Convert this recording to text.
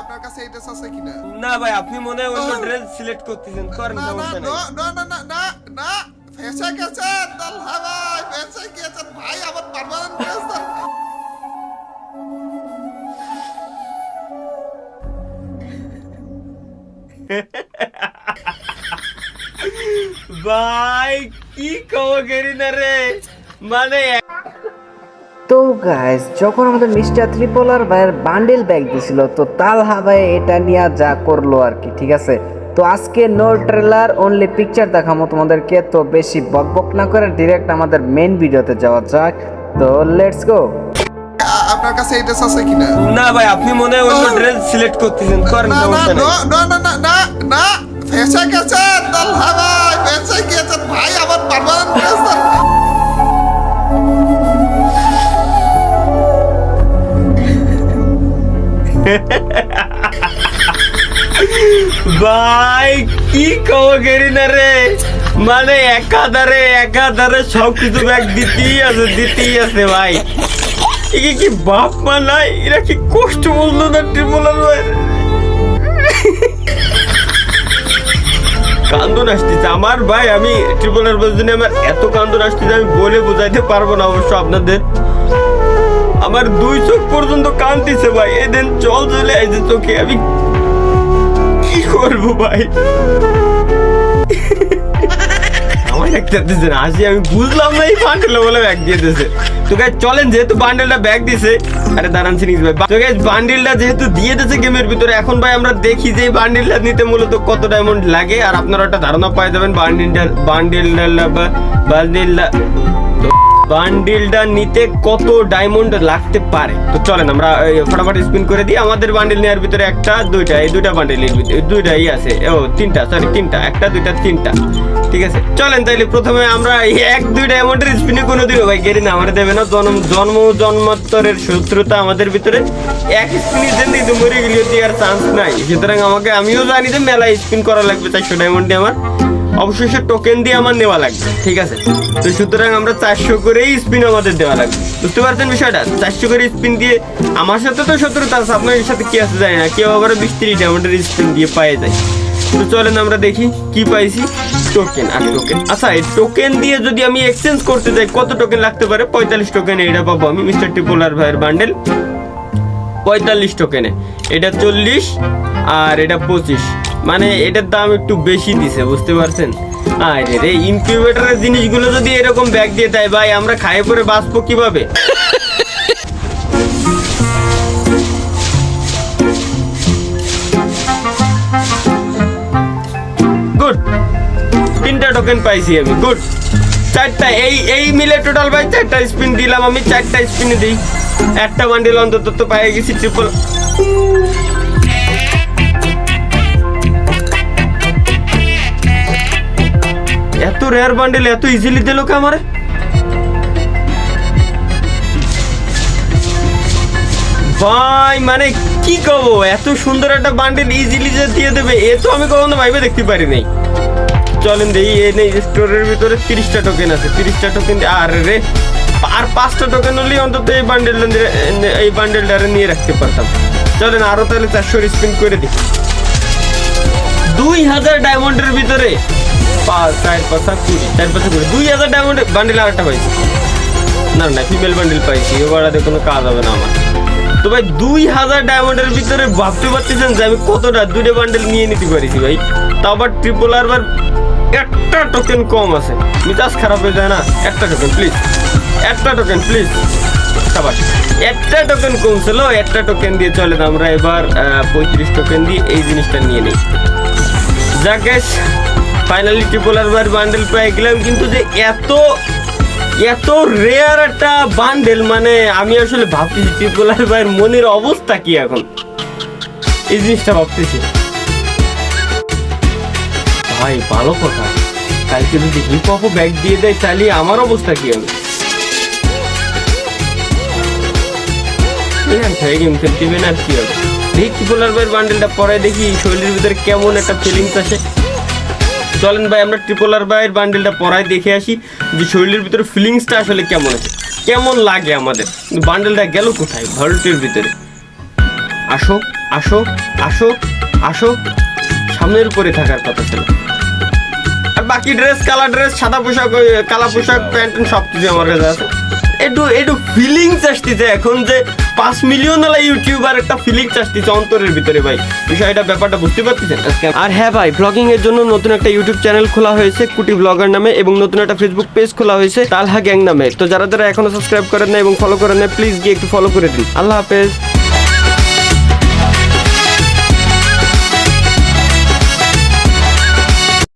আপনার কাছে এই ড্রেস আছে কিনা? না ভাই আপনি মনে হয় অন্য ড্রেস সিলেক্ট করতেছেন করেন না না সমস্যা নেই না না না না না ফেসে গেছেন তালহা ভাই ফেসে গেছেন ভাই আমার পার্মানেন্ট ড্রেস ভাই কি কমগেরি না রে? মানে তো গাইস যখন আমাদের মিস্টার ত্রিপোলার ভাইয়ের বান্ডেল ব্যাগ দিছিল তো তালহা ভাই এটা নিয়ে যা করল আর কি ঠিক আছে? তো আজকে নো ট্রেলার অনলি পিকচার দেখাবো তোমাদেরকে তো বেশি বকবক না করে ডিরেক্ট আমাদের মেন ভিডিওতে যাওয়া যাক। তো লেটস গো আপনার কাছে এই ড্রেস আছে কিনা? না ভাই আপনি মনে হয় অন্য ড্রেস সিলেক্ট করতেছেন করেন না না না না না না না ফেসে গেছেন তালহা ভাই ফেসে গেছেন ভাই আমার পার্মানেন্ট ভাই, কি কমগেরি না রে? মানে একাধারে একাধারে সব কিছু ব্যাগ দিতেই আছে দিতেই আছে ভাই। একে কি বাপ মা নাই? এরা কি কষ্ট বলল না ট্রিপলার ভাই? কান্দন আসতেছে। আমার ভাই, আমি ট্রিপলার জন্য আমার এত কান্দন আসতেছে, আমি বলে বোঝাইতে পারব না অবশ্য আপনাদের। আমার দুই চোখ পর্যন্ত কান্দিছে ভাই। এদিন জল চলে আসছে চোখে। আমি কি ভাই? আমার একটা দিছে না, আসি, আমি বুঝলাম না এই বান্ডেলটা বলে ব্যাগ দিয়ে দিয়েছে তো গাইজ চলেন, যেহেতু বান্ডেলটা ব্যাগ দিছে, আরে দাঁড়ান সিনিস ভাই? তো গাইজ বান্ডেলটা যেহেতু দিয়ে দিয়েছে গেমের ভিতরে, এখন ভাই আমরা দেখি যে বান্ডেলটা নিতে মূলত কত ডায়মন্ড লাগে, আর আপনারা একটা ধারণা পাই যাবেন বান্ডেলটা বান্ডেলটা বান্ডেলটা বান্ডিলটা নিতে কত ডায়মন্ড লাগতে পারে? তো চলেন আমরা ফটাফট স্পিন করে দিই। আমাদের বান্ডিল নেওয়ার ভিতরে একটা, দুইটা, এই দুইটা দুইটাই আছে। ও, তিনটা সরি তিনটা, একটা, দুইটা, তিনটা। ঠিক আছে? চলেন তাইলে প্রথমে আমরা এক, দুই ডায়মন্ডের স্পিনে কোনো ভাই না আমার দেবে না। জন্ম জন্ম জন্মান্তরের শত্রুতা আমাদের ভিতরে। এক স্পিনের মরে গেলে আর চান্স নাই। সুতরাং আমাকে, আমিও জানি যে মেলা স্পিন করা লাগবে চারশো ডায়মন্ড আমার। অবশ্যই সে টোকেন দিয়ে আমার নেওয়া লাগবে, ঠিক আছে? তো সুতরাং আমরা চারশো করেই স্পিন আমাদের দেওয়া লাগবে। বুঝতে পারছেন বিষয়টা? চারশো করে স্পিন দিয়ে আমার সাথে তো শত্রুতা আছে আপনার সাথে কি আছে যায় না। কেউ আবার বিশ ত্রিশ ডায়মন্ডের স্পিন দিয়ে পায়ে যায়। তো চলেন আমরা দেখি কি পাইছি। টোকেন আর টোকেন আচ্ছা এই টোকেন দিয়ে যদি আমি এক্সচেঞ্জ করতে যাই, কত টোকেন লাগতে পারে? পঁয়তাল্লিশ টোকেন এটা পাবো আমি মিস্টার টিপোলার ভাইয়ের বান্ডেল পঁয়তাল্লিশ টোকেনে এটা চল্লিশ, আর এটা পঁচিশ। মানে এটার দাম একটু বেশি দিছে বুঝতে পারছেন? আরে রে ইনকিউবেটরের জিনিসগুলো যদি এরকম ব্যাগ দিয়ে দেয় ভাই আমরা খাই পরে বাঁচবো কীভাবে? গুড তিনটা টোকেন পাইছি আমি গুড চারটা এই এই মিলে টোটাল ভাই চারটা স্পিন দিলাম আমি চারটা স্পিনে দিই। একটা বান্ডিল অন্তত তো পাই গেছি ট্রিপল রেয়ার বান্ডেল এত ইজিলি দিল কে আমারে? ভাই মানে কি কব? এত সুন্দর একটা বান্ডেল ইজিলি যে দিয়ে দেবে, এ তো আমি কখনো ভাইবে দেখতে পারি নাই। চলেন দেই এই নেই স্টোরের ভিতরে তিরিশটা টোকেন আছে। তিরিশটা টোকেন আর রে, আর পাঁচটা টোকেন হলেই অন্তত এই বান্ডেলটা এই বান্ডেলটা নিয়ে রাখতে পারতাম। চলেন, আরও তাহলে চারশো স্পিন করে দিই। দুই হাজার ডায়মন্ডের ভিতরে পাঁচ, চার পাঁচ চার, পাঁচ, কুড়ি। দুই হাজার ডায়মন্ড বান্ডেল আরেকটা পাইছি না না ফিমেল বান্ডেল পাইছি। এবারে কোনো কাজ হবে না আমার। তো ভাই, দুই হাজার ডায়মন্ডের ভিতরে ভাবতে পারতেছেন যে আমি কতটা দুটো বান্ডেল নিয়ে নিতে পারিছি ভাই? তাও আবার ট্রিপল আরবার একটা টোকেন কম আছে। মিজাজ খারাপ হয়ে যায় না? একটা টোকেন প্লিজ একটা টোকেন প্লিজ সবার একটা টোকেন কম ছিল, একটা টোকেন দিয়ে চলে না আমরা এবার পঁয়ত্রিশ টোকেন দিয়ে এই জিনিসটা নিয়ে নিই। যাক ফাইনালি ট্রিপল আরবার বান্ডেল পেয়ে গেলাম। কিন্তু যে এত এত রেয়ার একটা বান্ডেল মানে আমি আসলে ভাবতেছি ট্রিপল আরবার মনের অবস্থা কি এখন? এই জিনিসটা ভাবতেছি। ভাই, ভালো কথা। কালকে যদি হিপ হপ ব্যাগ দিয়ে দেয়, তাহলে আমার অবস্থা কি হবে? গেম খেলতে আর কি দেখি বান্ডেলটা পরে দেখি শরীরের ভিতরে কেমন একটা ফিলিংস আসে। চলেন ভাই আমরা ট্রিপল আর বাইয়ের বান্ডেলটা পরায় দেখে আসি যে শরীরের ভিতরে ফিলিংসটা আসলে কেমন আছে। কেমন লাগে আমাদের? বান্ডেলটা গেল কোথায়? ভল্টের ভিতরে। আসো আসো আসো আসো। সামনের উপরে থাকার কথা ছিল। আর বাকি ড্রেস কালা ড্রেস সাদা পোশাক কালা পোশাক প্যান্ট সব কিছু আমার কাছে আছে। একটু একটু ফিলিংস আসতেছে এখন যে পাঁচ মিলিয়ন ওলা ইউটিউবার একটা ফিলিংস আসতেছে অন্তরের ভিতরে ভাই। বিষয়টা, ব্যাপারটা বুঝতে পারতেছেন? আর হ্যাঁ ভাই ব্লগিং এর জন্য নতুন একটা ইউটিউব চ্যানেল খোলা হয়েছে, কুটি ব্লগার নামে, এবং নতুন একটা ফেসবুক পেজ খোলা হয়েছে, তালহা গ্যাং নামে। তো যারা যারা এখনও সাবস্ক্রাইব করেন না এবং ফলো করেন না প্লিজ গিয়ে একটু ফলো করে দিন। আল্লাহ হাফেজ।